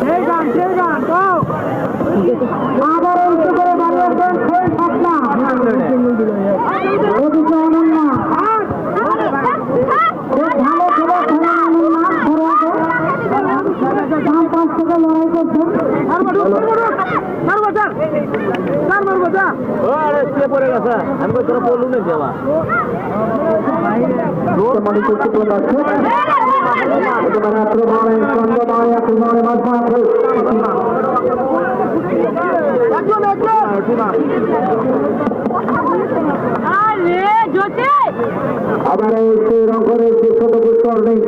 先生先生走。সম্মানিত উপস্থিত দর্শক বর্তমানে আক্রমণে চন্দ্রময় আক্রমণে মাঝমাঠে আরে জোতে আবার এই যে ছোট পুষ্কর নেই।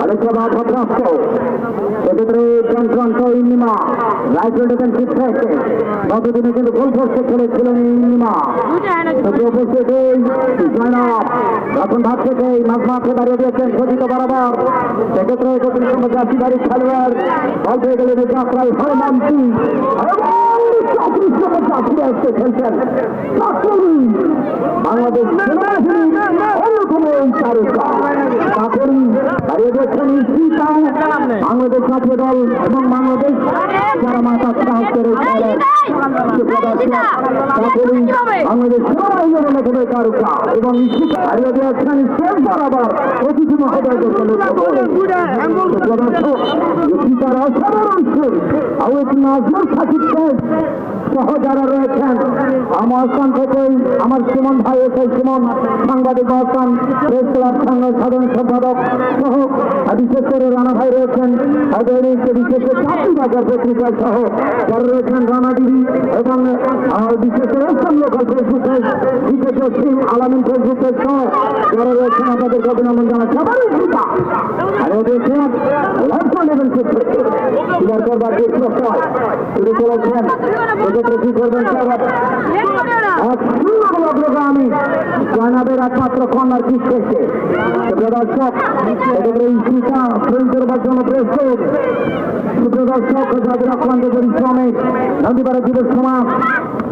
আরেকটা বাধা প্রাপ্ত সেক্ষেত্রে চন্দ্রান্ত ইন্নিমা রাইফেল ডিফেন্সিভ থেকে গতদিনে কিন্তু গোল পোস্টে খেলেছিলেন ইন্নিমা উপস্থিত জয়নাব এখন ভাগ থেকে মাঝ মাঠে দাঁড়িয়ে দিয়েছেন সজিত বরাবর সেক্ষেত্রে জাতিধারী খেলোয়াড় বল পেয়ে গেলেন যাত্রায় হরমান্তি চব্বিশ নম্বর জাতিরা এসে খেলছেন চাকরি বাংলাদেশ অন্যতম এই তারকা চাকরি দিয়েছেন বাংলাদেশ বাংলাদেশ বাংলাদেশ এবং দাঁড়িয়ে দিয়েছেন শেষ বরাবর অতিথি প্রদর্শক ইস্তিতার অসাধারণ সুর আউট নাজমুল আমার স্থান থেকেই আমার সুমন ভাই এসে সুমন সাংবাদিক মহাস্থান প্রেস ক্লাব সাধারণ সম্পাদক সহ বিশেষ করে রানা ভাই রয়েছেন দৈনিক বিশেষ করে চাকরি বাজার পত্রিকা সহ যারা রয়েছেন রানা দিদি এবং বিশেষ করে ইসলাম লোকাল ফেসবুকে বিশেষ সিং আলামিন ফেসবুকের সহ যারা রয়েছেন আপনাদের অভিনন্দন জানাচ্ছি আবারও চিন্তা আর দেখছেন লঞ্চন লেভেল ক্ষেত্রে শুরু করেছেন। সেক্ষেত্রে কি করবেন অগ্রগামী জয়নাবের একমাত্র সেক্ষেত্রে এই চিন্তা ফিল করবার জন্য প্রস্তুত। সুপ্রদর্শক, যাদের আক্রান্ত পরিশ্রমে নদীপাড়া যুব সমাজ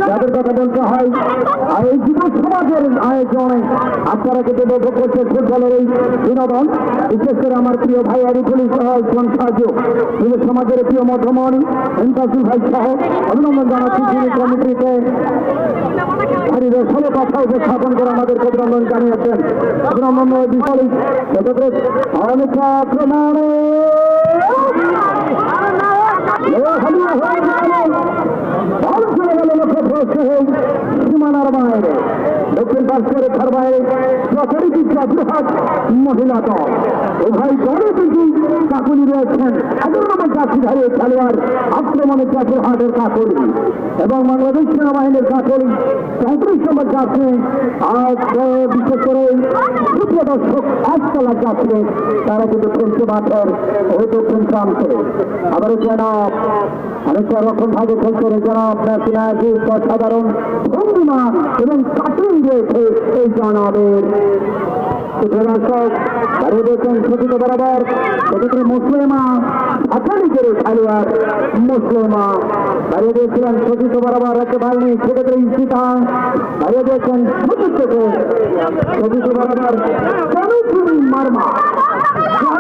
যাদের কথা বলতে হয় আর এই যুব সমাজের আয়োজনে আপনারা কিন্তু উপভোগ করছেন ফুটবলের এই বিনোদন বিশেষ করে আমার প্রিয় ভাই আরিফুল সহ সাহায্য যুব সমাজের প্রিয় মধ্যমণি ইন্তাসুল ভাই সহ অভিনন্দন জানাচ্ছি যিনি কমিটিতে ষোলো কথা উপস্থাপন করে আমাদের অভিনন্দন জানিয়েছেন অভিনন্দন সেক্ষেত্রে অনেক আক্রমণে দক্ষিণ করে রেখার বাইরে যথারীতি মহিলা দল। উভয় দলে কিন্তু কাকুলি রয়েছেন। চাকরিধারী খেলোয়াড় আক্রমণে চতুর্হাটের কাকুলি এবং বাংলাদেশ সেনাবাহিনীর কাকুলি পঁয়ত্রিশ নম্বর যাত্রী আহ, বিশেষ করে সূর্য দর্শক একতলা যাত্রী তারা কিন্তু পঞ্চ মাঠের দক্ষিণ প্রান্তে আবারও জনাব অনেকটা রকম ভাবে খেলতে জনাব ন্যাশনাল অসাধারণ ভঙ্গিমা এবং কাটিং রয়েছে এই জনাবের। দাঁড়িয়ে রয়েছেন সচিত বরাবর সেক্ষেত্রে মুসলিমা আঠানি করে খেলোয়াড় মুসলিমা। দাঁড়িয়ে দিয়েছিলেন সচিত বরাবর দ্বিতীয়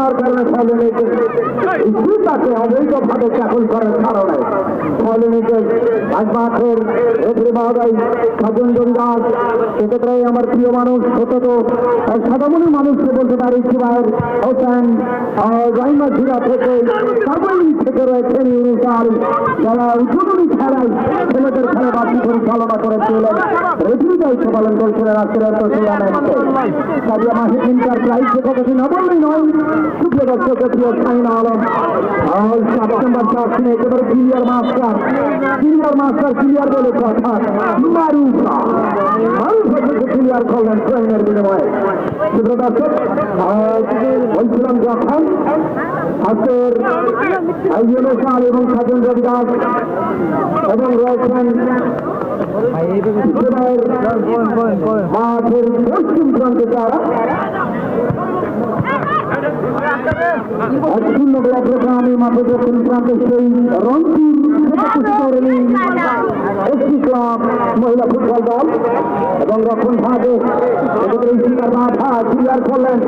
বিশ্বঘটনার কারণে ফলে নিতে তাকে অবৈধভাবে চাকরি করার কারণে ফলে নিতে আজ মাঠের রেফারি মহোদয় সাজনজন দাস সেক্ষেত্রে আমার প্রিয় মানুষ সতত সাদামণি মানুষকে বলতে পারি, শিবায়ের হোসেন রহিমা জিরা থেকে সাগরী থেকে রয়েছেন ইউনুসার যারা উদ্বোধনী খেলায় ছেলেদের খেলা বাকি পরিচালনা করেছিলেন। রেফারি দায়িত্ব পালন করেছিলেন আজকের টুর্নামেন্টে কাজিয়া মাহিদিন তার প্রাইজ বললেই নয় দর্শক প্রিয় সাইনা আলম। আর সাত নম্বর চারশনে একেবারে clear master clear master clear বলে কথা। মারুফা মারুফা থেকে ক্লিয়ার করলেন ট্রেনের বিনিময়ে। সুপ্রিয় দর্শক বলছিলাম যখন আজকের ইউনুসার এবং সাজন রবি দাস এবং রয়েছেন মাঠের পশ্চিম প্রান্তে তারা অক্ষুণ্ণ গ্রামে মাঠে দক্ষিণ প্রান্তে সেই রংপুর একটি ক্লাব মহিলা ফুটবল দল এবং রক্ষণ ভাগে ক্লিয়ার করলেন